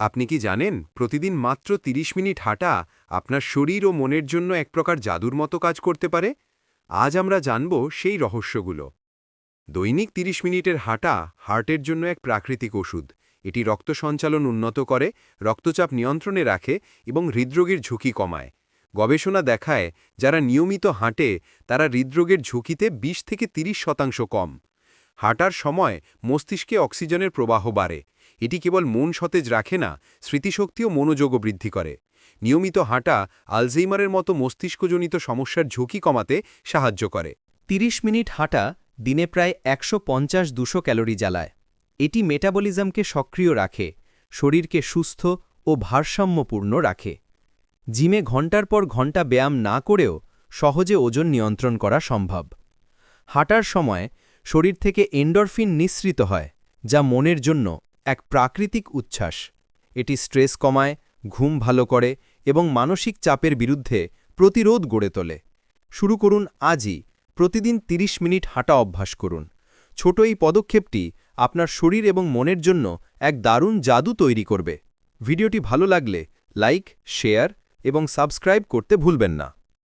আপনি কি জানেন, প্রতিদিন মাত্র ৩০ মিনিট হাঁটা আপনার শরীর ও মনের জন্য এক প্রকার জাদুর মতো কাজ করতে পারে? আজ আমরা জানব সেই রহস্যগুলো। দৈনিক ৩০ মিনিটের হাঁটা হার্টের জন্য এক প্রাকৃতিক ওষুধ। এটি রক্ত সঞ্চালন উন্নত করে, রক্তচাপ নিয়ন্ত্রণে রাখে এবং হৃদরোগের ঝুঁকি কমায়। গবেষণা দেখায়, যারা নিয়মিত হাঁটে, তারা হৃদরোগের ঝুঁকিতে ২০ থেকে ৩০ শতাংশ কম। হাঁটার সময় মস্তিষ্কে অক্সিজেনের প্রবাহ বাড়ে। এটি কেবল মন সতেজ রাখে না, স্মৃতিশক্তিও ও মনোযোগও বৃদ্ধি করে। নিয়মিত হাঁটা আলজেইমারের মতো মস্তিষ্কজনিত সমস্যার ঝুঁকি কমাতে সাহায্য করে। ৩০ মিনিট হাঁটা দিনে প্রায় একশো পঞ্চাশ দুশো ক্যালোরি জ্বালায়। এটি মেটাবলিজমকে সক্রিয় রাখে, শরীরকে সুস্থ ও ভারসাম্যপূর্ণ রাখে। জিমে ঘণ্টার পর ঘণ্টা ব্যায়াম না করেও সহজে ওজন নিয়ন্ত্রণ করা সম্ভব। হাঁটার সময় শরীর থেকে এন্ডরফিন নিঃসৃত হয়, যা মনের জন্য এক প্রাকৃতিক উচ্ছ্বাস। এটি স্ট্রেস কমায়, ঘুম ভালো করে এবং মানসিক চাপের বিরুদ্ধে প্রতিরোধ গড়ে তোলে। শুরু করুন আজই। প্রতিদিন ৩০ মিনিট হাঁটা অভ্যাস করুন। ছোট এই পদক্ষেপটি আপনার শরীর এবং মনের জন্য এক দারুণ জাদু তৈরি করবে। ভিডিওটি ভালো লাগলে লাইক, শেয়ার এবং সাবস্ক্রাইব করতে ভুলবেন না।